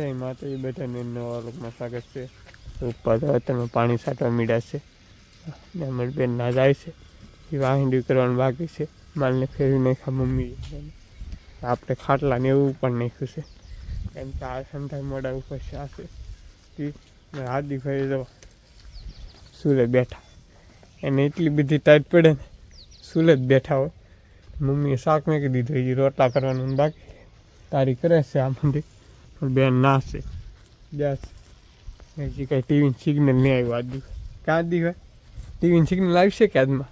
જય માતાજી બધાને નવા લોકમાં સ્વાગત છે. ઉપર તમે પાણી સાટવા મીડ્યા છે. ને અમારી ના જાય છે. એ વાહિંડી કરવાનું બાકી છે. માલને ફેરવી નાખ્યા મમ્મી આપણે ખાટલા ને એવું પણ નાખ્યું છે. કેમ કે આ સંતાન મોડા ઉપર છે. આ છે હાર્દિકભાઈ તો સુલે બેઠા. એને એટલી બધી ટાઈટ પડે ને સુલે જ બેઠા હોય. મમ્મીએ શાક મેકી દીધું એ રોટલા કરવાનું બાકી. તારી કરે છે આમાંથી પણ બેન ના છે. બસ. હજી કાંઈ ટીવી સિગ્નલ નહીં આવ્યું આજુ. ક્યાં દી હોય ટીવી સિગ્નલ આવશે કે આજમાં?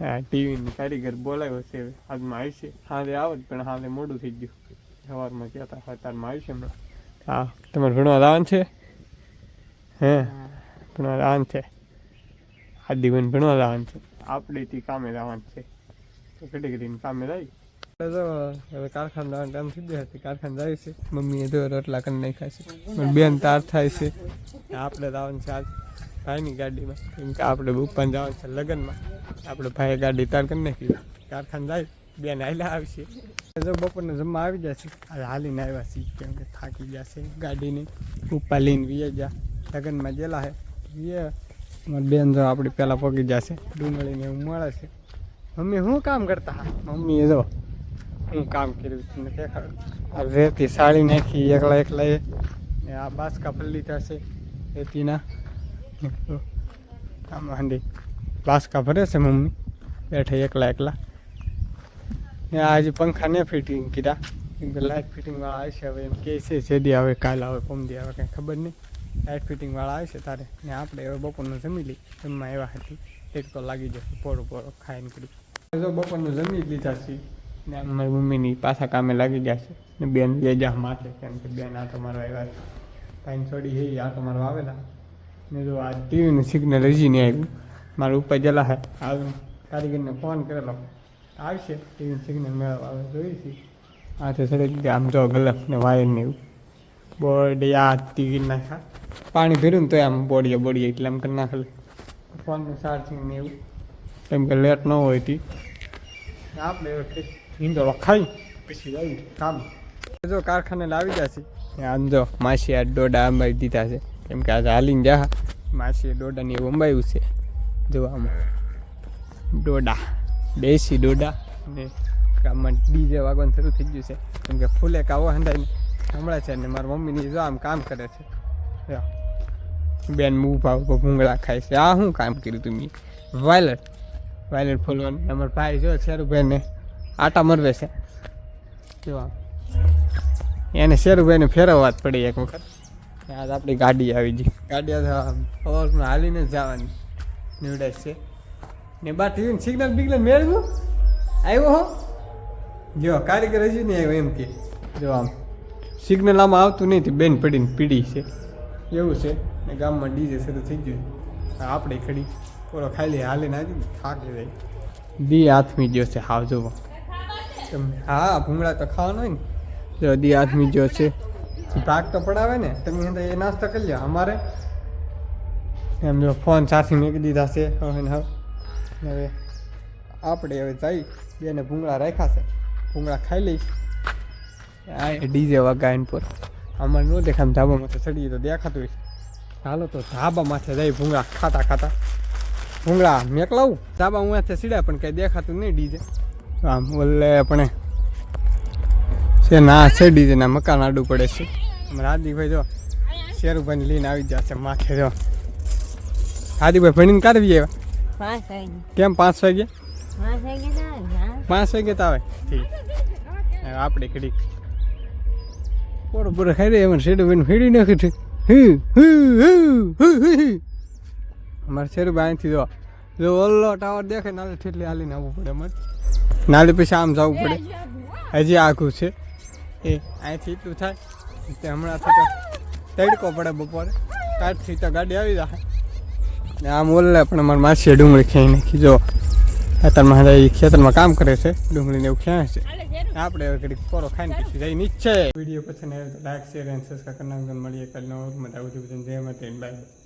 હા ટીવીની કારીગર બોલાવ્યો છે આજમાં આવશે હાલે આવે જ પણ હાલે મોડું થઈ ગયું. સવારમાં કહેતા અત્યારમાં આવશે હમણાં. હા તમારે ભણવા લાવવાનું છે? હે? ભણવા લાવવાનું છે? આ દીવન ભણવા લાવવાનું છે? આપણે થી કામે લાવવાનું છે. તો ઘડીને કામે લાવી. કારખાના ટાઈમ થઈ ગયા છે. કારખાને જાય છે. મમ્મીએ તો રોટલા કરી નાખ્યા છે. પણ બેન તાર થાય છે. આપણે જવાનું છે આજ. ભાઈની ગાડીમાં. કેમ કે આપણે ઉપન જવાનું છે લગ્નમાં. આપણે ભાઈએ ગાડી તાર કરી નાખી. કારખાના જાય. બેન હાલ્યા આવશે. જો બપોરને જમવા આવી જશે. હાલીને આવ્યા છીએ. કેમ કે થાકી ગયા છે ગાડીની. ઉપા લઈને વીએ ગયા. લગ્નમાં ગયેલા હે વીએ. બેન જો આપણી પહેલાં પગી જશે. ડુંગળીને એવું મળે છે. મમ્મી શું કામ કરતા? હા મમ્મીએ જો હું કામ કર્યું તમને દેખાડું આ રેતી સાળી નાખી, એકલા એકલા એ. ને આ બાસકા લીધા છે રેતીના આમ હાંડી. બાસકા ભરે છે મમ્મી. બેઠે એકલા એકલા. ને આ હજી પંખા ને ફિટિંગ કર્યા કેમ કે લાઇટ ફિટિંગ વાળા આવશે હવે એમ કહે છે, જેદી આવે, કાલ આવે પોમદી આવે, કંઈ ખબર નહીં. લાઇટ ફિટિંગ વાળા આવશે તારે. ને આપણે હવે બપોરનું જમી લઈ જમવા એવા હતી. એક તો લાગી જશે પોરો પોરો ખાઈને કીધું જો બપોરનું જમી લીધા છીએ. ને મારી મમ્મીની પાછા કામે લાગી ગયા છે. ને બેન બે જા માથે કેમ કે બેન, આ તમારો આવ્યા છે. પાણી છોડી છે આ તમારો આવેલા. ને જો આ ટીવીનું સિગ્નલ હજી નહીં આવ્યું. મારું ઉપર જલા હે. આવ્યું કારીગરને ફોન કરેલો. આવશે. ટીવીનું સિગ્નલ મેળવવા આવે, જોઈએ છીએ આ તો સડક આમ જો ગલફ ને વાયર ને એવું. બોર્ડ આ ટીવી નાખા. પાણી ભર્યું ને તો આમ બોડીએ બોડીએ એટલે આમ કરી નાખેલું ફોનનું ચાર્જિંગ ને એવું. કેમ કે લેટ ન હોય તી. આપણે ઈંદોળો ખાઈ પછી આવી કામ. જો કારખાને લાવી જશે આમ જો માસી આ ડોડા અંબાઈ દીધા છે. કેમ કે આજે હાલીને જા માસીએ ડોડાની એવું અંબાયું છે. જોવામાં દોડા ડોડા. દેશી ડોડા. ને ગામમાં ડીજે વાગવાનું શરૂ થઈ ગયું છે. કેમ કે ફૂલે કાવો હંધાઈને હમણાં છે ને મારી મમ્મીની જો આમ કામ કરે છે. બેન ઊભા ઊભા ભૂંગળા ખાય છે. આ શું કામ કર્યું તમે વાયલટ. વાયલટ ફૂલવાનું. અમારા ભાઈ જો શેરુભાઈને આટા મરવે છે. જો. એને શેરુભાઈને ફેરવવા જ પડી એક વખત. આજ આપણી ગાડી આવી ગઈ. ગાડી સવારમાં હાલીને જ જવાની. નીવડે છે. ને બા ટીવી સિગ્નલ બિગ્નલ મેળવ્યું? આવ્યો હો? જો, કારીગર હજી નહીં આવ્યો એમ કે. જો આમ સિગ્નલ આમાં આવતું નહીં તે બેન પડીને પીડી છે. એવું છે. ને ગામમાં ડીજે શરૂ થઈ ગયું. આપણે ખડી પૂરો ખાલી હાલીને આવી થાકી જાય. દી હાથમી ગયો છે, હાવ જોવો. હા, ભૂંગળા તો ખાવાનો હોય ને. જો આદમી જો છે. ભાગ તો પડાવે ને, તમે એ નાસ્તો કરી લો અમારે. એમ જો ફોન સાથે મૂકી દીધા છે, હવે હવે. આપણે હવે જઈ, બેને ભૂંગળા રાખ્યા છે. ભૂંગળા ખાઈ લઈશ. આ ડીજે વગાઈને પર. અમારે ન દેખાય ધાબામાં માથે ચડીએ તો દેખાતું હોય. હાલો તો ધાબામાંથી માથે જઈ ભૂંગળા ખાતા ખાતા. ભૂંગળા મેકલાવું? ધાબા હું સીડ્યા, પણ કંઈ દેખાતું નહીં ડીજે. આમ ઓલે આપણે છે ના છે ડીજેના મકાન આડું પડે છે. અમારા હાર્દિકભાઈ જો શેરુભાઈને લઈને આવી જશે માથે જો. હાર્દિકભાઈ ભણીને કાઢવી આવ્યા કેમ પાંચ વાગે? પાંચ વાગે તો આવે ઠીક. આપણે ખડી પોરો પોરો ખાઈ રહી અમારે શેરુભાઈને ફેડી નાખે છે. અમારે શેરુભાઈ અહીંથી જો જો ઓલો ટાવર દેખાય નાલે ઠેટલી હાલીને આવવું પડે મત નાલે પછી આમ જવું પડે. હજી આખું છે. એ અહીંથી એટલું થાય. તે હમણાં તો તડકો પડે બપોરે. કાઢથી તો ગાડી આવી જાય ને આમ ઓલે પણ મારા માસીએ ડુંગળી ખાઈ નાખી. જો ખેતરમાં એ ખેતરમાં કામ કરે છે. ડુંગળીને એવું ખ્યાં છે. આપણે હવે ઘડીક પોરો ખાઈને પછી જઈ નીચે વીડિયો પછી લાઈક શેર એન્ડ સબસ્ક્રાઈબ કરી નાખજો મળીએ કાલનો મજા આવતી જય માતા બાય